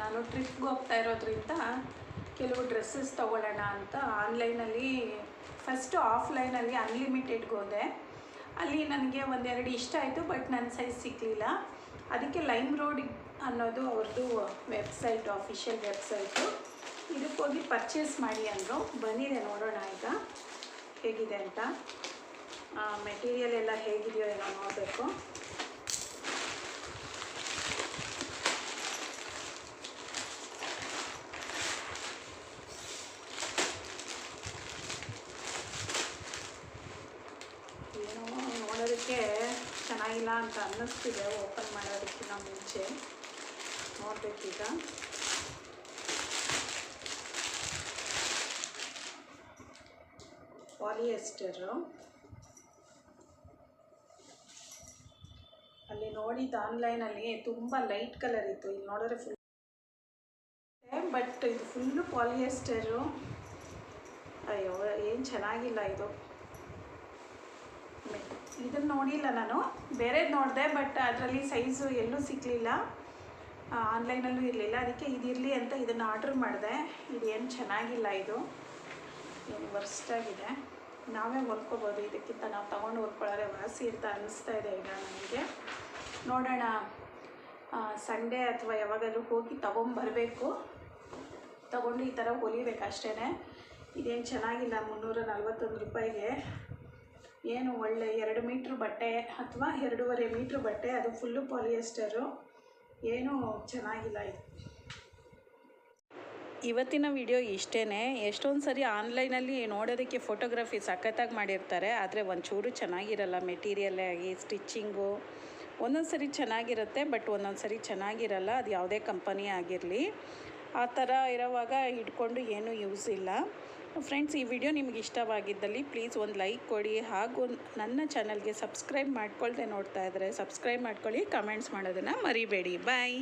ನಾನು ಟ್ರಿಪ್ಗೆ ಹೋಗ್ತಾ ಇರೋದ್ರಿಂದ ಕೆಲವು ಡ್ರೆಸ್ಸಸ್ ತೊಗೊಳ್ಳೋಣ ಅಂತ ಆನ್ಲೈನಲ್ಲಿ ಫಸ್ಟು ಆಫ್ಲೈನಲ್ಲಿ ಅನ್ಲಿಮಿಟೆಡ್ಗೆ ಹೋದೆ. ಅಲ್ಲಿ ನನಗೆ ಒಂದೆರಡು ಇಷ್ಟ ಆಯಿತು ಬಟ್ ನನ್ನ ಸೈಜ್ ಸಿಗಲಿಲ್ಲ. ಅದಕ್ಕೆ ಲೈಮ್ ರೋಡ್ ಅನ್ನೋದು ಅವ್ರದ್ದು ವೆಬ್ಸೈಟ್ ಆಫಿಷಿಯಲ್ ವೆಬ್ಸೈಟು ಇದಕ್ಕೆ ಹೋಗಿ ಪರ್ಚೇಸ್ ಮಾಡಿ ಅಂದರು. ಬಂದಿದೆ ನೋಡೋಣ ಈಗ, ಹೇಗಿದೆ ಅಂತ. ಮೆಟೀರಿಯಲ್ ಎಲ್ಲ ಹೇಗಿದೆಯೋ ಏನೋ ನೋಡಬೇಕು ಏನೋ ನೋಡೋದಕ್ಕೆ ಚೆನ್ನಾಗಿಲ್ಲ ಅಂತ ಅನ್ನಿಸ್ತಿದೆ ಓಪನ್ ಮಾಡೋದಕ್ಕಿಂತ ಮುಂಚೆ. ನೋಡಬೇಕೀಗ. ಪಾಲಿಯೆಸ್ಟರು ಅಲ್ಲಿ ನೋಡಿದ್ದು ಆನ್ಲೈನಲ್ಲಿ ತುಂಬ ಲೈಟ್ ಕಲರ್ ಇತ್ತು. ಇಲ್ಲಿ ನೋಡಿದ್ರೆ ಫುಲ್ ಬಟ್ ಇದು ಫುಲ್ಲು ಪಾಲಿಯೆಸ್ಟರು ಅಯ್ಯೋ, ಏನು ಚೆನ್ನಾಗಿಲ್ಲ ಇದು. ಇದನ್ನು ನೋಡಿಲ್ಲ ನಾನು. ಬೇರೆದು ನೋಡಿದೆ ಬಟ್ ಅದರಲ್ಲಿ ಸೈಜು ಎಲ್ಲೂ ಸಿಗಲಿಲ್ಲ. ಆನ್ಲೈನಲ್ಲೂ ಇರಲಿಲ್ಲ. ಅದಕ್ಕೆ ಇದಿರಲಿ ಅಂತ ಇದನ್ನು ಆರ್ಡ್ರ್ ಮಾಡಿದೆ. ಇದೇನು ಚೆನ್ನಾಗಿಲ್ಲ ಇದು. ಏನು ವರ್ಸ್ಟಾಗಿದೆ ನಾವೇ ಹೊಲ್ಕೋಬೋದು. ಇದಕ್ಕಿಂತ ನಾವು ತೊಗೊಂಡು ಹೊಲ್ಕೊಳ್ಳೋರೆ ವಾಸಿ ಅಂತ ಅನ್ನಿಸ್ತಾ ಇದೆ ಈಗ ನನಗೆ ನೋಡೋಣ. ಸಂಡೇ ಅಥವಾ ಯಾವಾಗಾದರೂ ಹೋಗಿ ತೊಗೊಂಬರಬೇಕು. ತೊಗೊಂಡು ಈ ಥರ ಹೊಲಿಬೇಕು ಅಷ್ಟೇ ಇದೇನು ಚೆನ್ನಾಗಿಲ್ಲ, ಮುನ್ನೂರ ನಲ್ವತ್ತೊಂದು ರೂಪಾಯಿಗೆ. ಏನು ಒಳ್ಳೆ ಎರಡು ಮೀಟ್ರ್ ಬಟ್ಟೆ ಅಥವಾ ಎರಡೂವರೆ ಮೀಟ್ರ್ ಬಟ್ಟೆ, ಅದು ಫುಲ್ಲು ಪಾಲಿಯೆಸ್ಟರು ಏನೂ ಚೆನ್ನಾಗಿಲ್ಲ ಇವತ್ತಿನ ವಿಡಿಯೋ ಇಷ್ಟೇ ಎಷ್ಟೊಂದು ಸರಿ ಆನ್ಲೈನಲ್ಲಿ ನೋಡೋದಕ್ಕೆ ಫೋಟೋಗ್ರಫಿ ಸಖತ್ತಾಗಿ ಮಾಡಿರ್ತಾರೆ, ಆದರೆ ಒಂಚೂರು ಚೆನ್ನಾಗಿರಲ್ಲ ಮೆಟೀರಿಯಲ್ಲೇ ಆಗಿ ಸ್ಟಿಚ್ಚಿಂಗು ಒಂದೊಂದು ಸರಿ ಚೆನ್ನಾಗಿರುತ್ತೆ ಬಟ್ ಒಂದೊಂದು ಸರಿ ಚೆನ್ನಾಗಿರಲ್ಲ, ಅದು ಯಾವುದೇ ಕಂಪನಿ ಆಗಿರಲಿ. ಆ ಥರ ಇರೋವಾಗ ಇಟ್ಕೊಂಡು ಏನೂ ಯೂಸ್ ಇಲ್ಲ. ಫ್ರೆಂಡ್ಸ್ ಈ ವಿಡಿಯೋ ನಿಮಗೆ ಇಷ್ಟವಾಗಿದ್ದಲ್ಲಿ ಪ್ಲೀಸ್ ಒಂದು ಲೈಕ್ ಕೊಡಿ ಹಾಗೂ ನನ್ನ ಚಾನಲ್ಗೆ ಸಬ್ಸ್ಕ್ರೈಬ್ ಮಾಡ್ಕೊಳ್ದೆ ನೋಡ್ತಾ ಇದ್ದರೆ ಸಬ್ಸ್ಕ್ರೈಬ್ ಮಾಡ್ಕೊಳ್ಳಿ ಕಮೆಂಟ್ಸ್ ಮಾಡೋದನ್ನು ಮರಿಬೇಡಿ. ಬಾಯ್